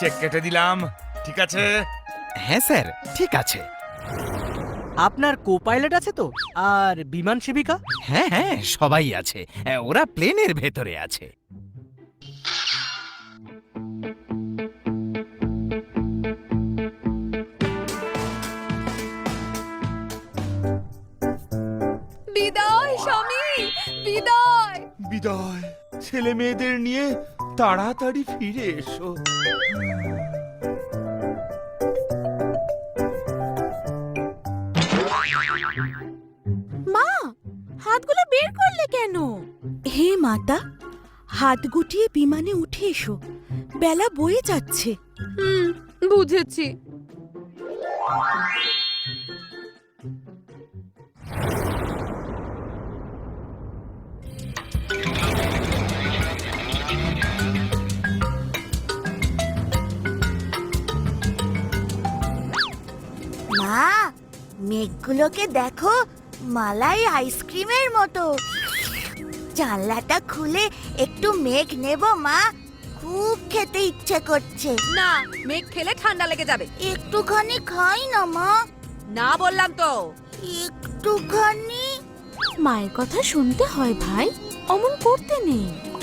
Check কেটে দিলাম ঠিক আছে? হ্যাঁ স্যার ঠিক আছে। আপনার কো পাইলট আছে তো? আর বিমান সেবিকা? হ্যাঁ হ্যাঁ সবাই আছে। হ্যাঁ, ওরা প্লেনের ভেতরে আছে। বিদায় স্বামী! বিদায়! বিদায়। ছেলে মেয়েদের নিয়ে তাড়াতাড়ি ফিরে এসো। মা হাতগুলো বের করলে কেন? হে মাতা হাত গুটিয়ে বিমানে উঠে এসো। বেলা বয়ে যাচ্ছে। হুম বুঝেছি। মা মেঘগুলোকে দেখো মালাই আইসক্রিমের মতো। জানলাটা খুলে একটু মেঘ নেব মা। খুব খেতে ইচ্ছে করছে। না মেঘ খেলে ঠান্ডা লেগে যাবে। একটুখানি খাই না মা। না বললাম তো। একটুখানি। মায়ের কথা শুনতে হয় ভাই। অমন করতে নেই।